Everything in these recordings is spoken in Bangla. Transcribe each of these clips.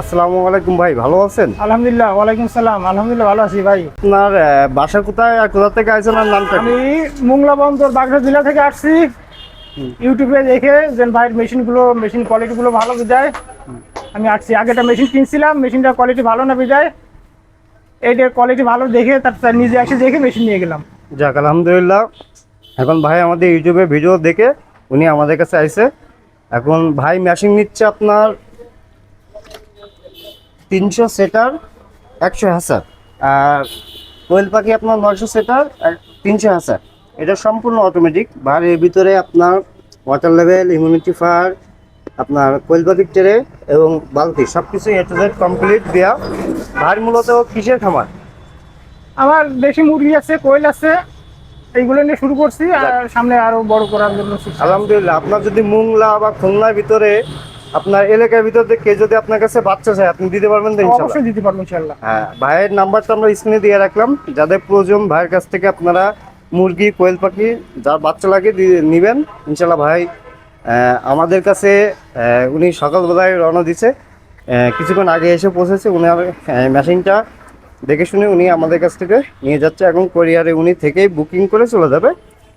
আসসালামু আলাইকুম ভাই ভালো আছেন? আলহামদুলিল্লাহ ওয়ালাইকুম সালাম। আলহামদুলিল্লাহ ভালো আছি ভাই। আপনার বাসা কোথায় আর কোথা থেকে আছেন আর নামটা আমি মোংলা বন্দর বাগড়া জেলা থেকে আসছি। ইউটিউবে দেখে যে ভাইয়ের মেশিনগুলো মেশিন কোয়ালিটিগুলো ভালো বিদায় আমি আসছি আগে একটা মেশিন কিনছিলাম মেশিনটার কোয়ালিটি ভালো না বিদায় এইটার কোয়ালিটি ভালো দেখে তার নিজে এসে দেখে মেশিন নিয়ে গেলাম। যাক আলহামদুলিল্লাহ। এখন ভাই আমাদের ইউটিউবে ভিডিও দেখে উনি আমাদের কাছে আইছে। এখন ভাই মেশিন নিচ্ছে আপনার তিনশো সেটার একশো হাজার। আর কোয়েল পাখি আপনার নয়শো সেটার তিনশো হাজার। এটা সম্পূর্ণ অটোমেটিক আর এর ভিতরে আপনার ওয়াটার লেভেল ইমিউনিটি ফায়ার আপনার কোয়েল পাখির ট্রে এবং বালতি সব কিছু এ টু জেড কমপ্লিট দেওয়া ভাই মূলত কিসের খামার? আমার দেশি মুরগি আছে কোয়েল আছে এইগুলো নিয়ে শুরু করছি আর সামনে আরও বড় করার জন্য আলহামদুলিল্লাহ আপনার যদি মুংলা বা খুলনার ভিতরে আপনার এলাকার ভিতরে কেউ যদি আপনার কাছে বাচ্চা চায় আপনি দিতে পারবেন তো ইনশাল্লাহ? অবশ্যই দিতে পারব ইনশাল্লাহ। হ্যাঁ ভাইয়ের নাম্বারটা আমরা স্ক্রিনে দিয়ে রাখলাম। যাদের প্রয়োজন ভাইয়ের কাছ থেকে আপনারা মুরগি কোয়েল পাখি যার বাচ্চা লাগে নিবেন। ইনশাল্লাহ ভাই আমাদের কাছে উনি সকালবেলায় রওনা দিছে। কিছুক্ষণ আগে এসে পৌঁছেছে। উনি মেশিনটা দেখে শুনে উনি আমাদের কাছ থেকে নিয়ে যাচ্ছে এখন কোরিয়ারে উনি থেকেই বুকিং করে চলে যাবে।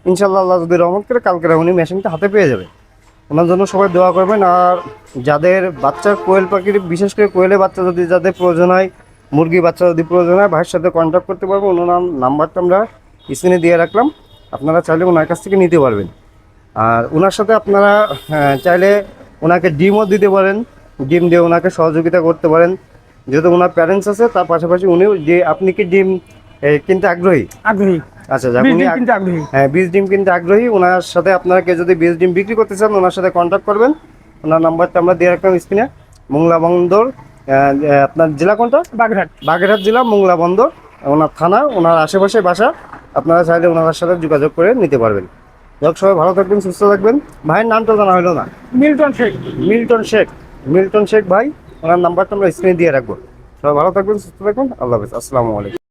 ইনশাল্লাহ আল্লাহ যদি রহমত করে কালকে উনি মেশিনটা হাতে পেয়ে যাবে। ওনার জন্য সবাই দোয়া করবেন। আর যাদের বাচ্চা কোয়েল পাখির বিশেষ করে কোয়েলের বাচ্চা যদি যাদের প্রয়োজন হয় মুরগি বাচ্চা যদি প্রয়োজন হয় ভাইয়ের সাথে কন্ট্যাক্ট করতে পারব। ওনার নাম্বারটা আমরা স্ক্রিনে দিয়ে রাখলাম। আপনারা চাইলে ওনার কাছ থেকে নিতে পারবেন। আর ওনার সাথে আপনারা আহ, চাইলে ওনাকে ডিমও দিতে পারেন। ডিম দিয়ে ওনাকে সহযোগিতা করতে পারেন। যেহেতু ওনার প্যারেন্টস আছে তার পাশাপাশি উনিও যে আপনি কি ডিম কিনতে আগ্রহী? আগ্রহী। আচ্ছা কিনতে আগ্রহী। হ্যাঁ বীজ ডিম কিনতে আগ্রহী। ওনার সাথে আপনারা কেউ যদি বীজ ডিম বিক্রি করতে চান ওনার সাথে কন্ট্যাক্ট করবেন। ওনার নাম্বারটা আমরা দিয়ে রাখলাম স্ক্রিনে মোংলা বন্দর আপনার জেলা কোনটা? বাগেরহাট। জেলা মোংলা বন্দর ওনার থানা ওনার আশেপাশে বাসা। আপনারা চাইলে ওনার সাথে যোগাযোগ করে নিতে পারবেন। যাক সবাই ভালো থাকবেন সুস্থ থাকবেন। ভাইয়ের নামটা জানা হলো না। Milton Sheikh. Milton Sheikh. Milton Sheikh ভাই ওনার নাম্বারটা আমরা স্ক্রিনে দিয়ে রাখব। সবাই ভালো থাকবেন সুস্থ থাকবেন। আল্লাহ হাফেজ। আসসালামু আলাইকুম।